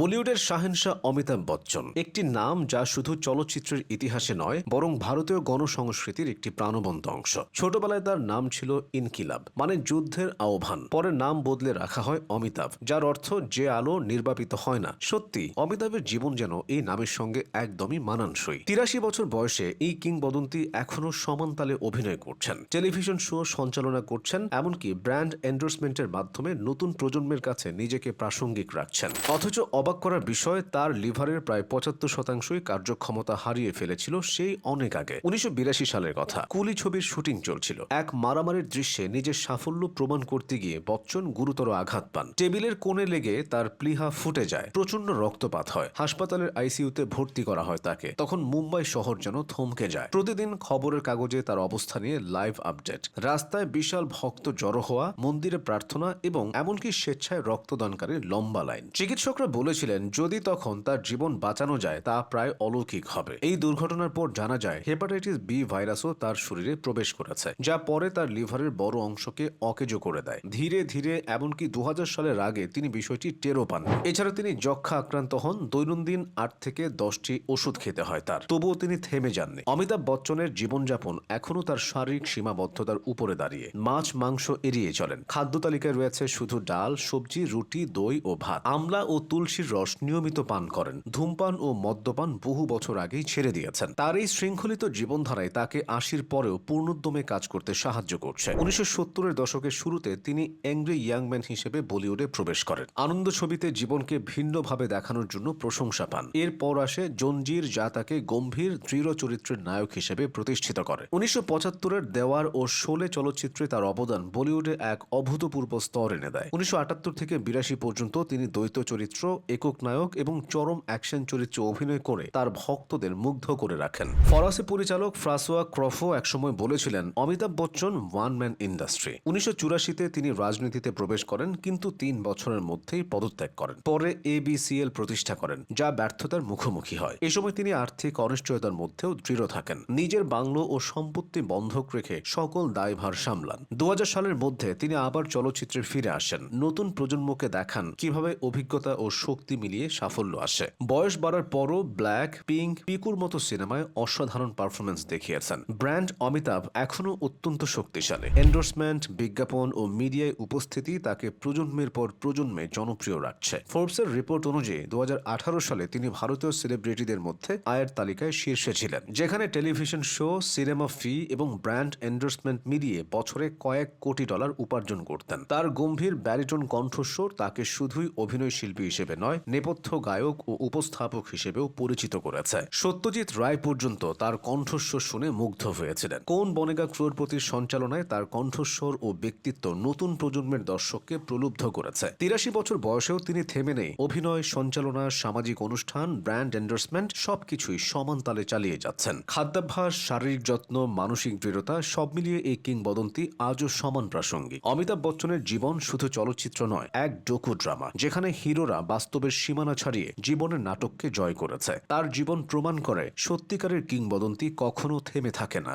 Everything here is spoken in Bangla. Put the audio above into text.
বলিউডের শাহেনশাহ অমিতাভ বচ্চন। একটি নাম যা শুধু চলচ্চিত্রের ইতিহাসে নয়, বরং ভারতীয় গণসংস্কৃতির একটি প্রাণবন্ত অংশ। ছোটবেলায় তার নাম ছিল ইনকিলাব মানে যুদ্ধের আহ্বান। পরে নাম বদলে রাখা হয় অমিতাভ, যার অর্থ যে আলো নির্বাপিত হয় না। সত্যি, অমিতাভের জীবন যেন এই নামের সঙ্গে একদমই মানানসই। তিরাশি বছর বয়সে এই কিংবদন্তি এখনও সমান তালে অভিনয় করছেন। টেলিভিশন শো সঞ্চালনা করছেন, এমনকি ব্র্যান্ড এন্ডোর্সমেন্টের মাধ্যমে নতুন প্রজন্মের কাছে নিজেকে প্রাসঙ্গিক রাখছেন। অথচ অবাক করার বিষয়, তার লিভারের প্রায় পঁচাত্তর শতাংশই কার্যক্ষমতা হারিয়ে ফেলেছিল সেই অনেক আগে। উনিশশো সালের কথা। কুলি ছবির শুটিং চলছিল। এক মারামারির দৃশ্যে নিজের সাফল্য প্রমাণ করতে গিয়ে বচ্চন গুরুতর আঘাত পান। টেবিলের কোণে লেগে তার প্লিহা ফুটে যায়। প্রচণ্ড রক্তপাত হয়। হাসপাতালের আইসিইউতে ভর্তি করা হয় তাকে। তখন মুম্বাই শহর যেন থমকে যায়। প্রতিদিন খবরের কাগজে তার অবস্থা নিয়ে লাইভ আপডেট। রাস্তায় বিশাল ভক্ত জড়ো হওয়া, মন্দিরে প্রার্থনা এবং এমনকি স্বেচ্ছায় রক্তদানকারীর লম্বা লাইন। চিকিৎসকরা বলেছিলেন, যদি তখন তার জীবন বাঁচানো যায়, তা প্রায় অলৌকিক হবে। এই দুর্ঘটনার পর জানা যায়, হেপাটাইটিস বি ভাইরাসও তার শরীরে প্রবেশ করেছে, যা পরে তার লিভারের বড় অংশকে অকেজো করে দেয়। ধীরে ধীরে, এমনকি দু সালের আগে তিনি বিষয়টি টেরও পান এছাড়া তিনি যক্ষা আক্রান্ত হন, দৈনন্দিন আট থেকে দশটি ওষুধ খেতে হয় তার। তবুও তিনি থেমে যাননি। অমিতাভ বচ্চনের জীবনযাপন এখনও তার শারীরিক সীমাবদ্ধতার উপরে দাঁড়িয়ে। মাছ, মাংস এড়িয়ে চলেন। খাদ্য তালিকায় রয়েছে শুধু ডাল, সবজি, রুটি, দই ও ভাত। আমলা ও তুলসীর রস নিয়মিত পান করেন। ধূমপান ও মদ্যপান বহু বছর আগেই ছেড়ে দিয়েছেন। তার এই শৃঙ্খলিত জীবনধারায় তাকে আশির পরেও পূর্ণোদ্যমে কাজ করতে সাহায্য করছে। উনিশশো সত্তরের দশকের শুরুতে তিনি অ্যাংরি ইয়াংম্যান হিসেবে বলিউডে প্রবেশ করেন। আনন্দ ছবিতে জীবনকে ভিন্নভাবে দেখানোর জন্য প্রশংসা পান। এরপর আসে জঞ্জির, যা তাকে গম্ভীর, দৃঢ় চরিত্রের নায়ক হিসেবে প্রতিষ্ঠিত করে। উনিশশো পঁচাত্তরের দেওয়ার ও শোলে চলচ্চিত্রে তার অবদান বলিউডে এক অভূতপূর্ব স্তর এনে দেয়। উনিশশো আটাত্তর থেকে বিরাশি পর্যন্ত তিনি দ্বৈত চরিত্র একক নায়ক এবং চরম অ্যাকশন চরিত্রে অভিনয় করে তার ভক্তদের মুগ্ধ করে রাখেন। ফরাসি পরিচালক ফ্রাসোয়া ক্রফো একসময় বলেছিলেন, Amitabh Bachchan one man industry উনিশশো চুরাশিতে তিনি রাজনীতিতে প্রবেশ করেন, কিন্তু তিন বছরের মধ্যেই পদত্যাগ করেন। পরে এবিসিএল প্রতিষ্ঠা করেন, যা ব্যর্থতার মুখোমুখি হয়। এ সময় তিনি আর্থিক অনিশ্চয়তার মধ্যেও দৃঢ় থাকেন। নিজের বাংলো ও সম্পত্তি বন্ধক রেখে সকল দায়ভার সামলান। দু হাজার সালের মধ্যে তিনি আবার চলচ্চিত্রে ফিরে আসেন। নতুন প্রজন্মকে দেখান কীভাবে অভিজ্ঞতা ও শক্তি মিলিয়ে সাফল্য আসে। বয়স বাড়ার পরও ব্ল্যাক, পিঙ্ক, পিকুর মতো সিনেমায় অসাধারণ পারফরমেন্স দেখিয়েছেন। ব্র্যান্ড অমিতাভ এখনও অত্যন্ত শক্তিশালী। এন্ডোর্সমেন্ট, বিজ্ঞাপন ও মিডিয়ায় উপস্থিতি তাকে প্রজন্মের পর প্রজন্মে জনপ্রিয় রাখছে। ফোর্বসের রিপোর্ট অনুযায়ী দুহাজার আঠারো সালে তিনি ভারতীয় সেলিব্রিটিদের মধ্যে আয়ের তালিকায় শীর্ষে ছিলেন, যেখানে টেলিভিশন শো, সিনেমা ফি এবং ব্র্যান্ড এন্ডোর্সমেন্ট মিলিয়ে বছরে কয়েক কোটি ডলার উপার্জন করতেন। তার গম্ভীর ব্যারিটন কণ্ঠস্বর তাকে শুধুই অভিনয় শিল্পী হিসেবে নয় নেপথ্য গায়ক ও উপস্থাপক হিসেবেও পরিচিত করেছে। সত্যজিৎ রায় পর্যন্ত তার কণ্ঠস্বর শুনে মুগ্ধ হয়েছিলেন। কোন বনেগা ক্রোরপতির সঞ্চালনায় তার কণ্ঠস্বর ও ব্যক্তিত্ব নতুন প্রজন্মের দর্শককে প্রলুব্ধ করেছে? তিরাশি বছর বয়সেও তিনি থেমে নেই। অভিনয়, সঞ্চালনা, সামাজিক অনুষ্ঠান, ব্র্যান্ড এন্ডোর্সমেন্ট সবকিছুই সমান তালে চালিয়ে যাচ্ছেন। খাদ্যাভ্যাস, শারীরিক যত্ন, মানসিক দৃঢ়তা সব মিলিয়ে এই কিংবদন্তি আজও সমান প্রাসঙ্গিক। অমিতাভ বচ্চনের জীবন শুধু চলচ্চিত্র নয়, এক ডোকু ড্রামা যেখানে হিরোরা বাস্তবের সীমানা ছাড়িয়ে জীবনের নাটককে জয় করেছে। তার জীবন প্রমাণ করে সত্যিকারের কিংবদন্তি কখনো থেমে থাকে না।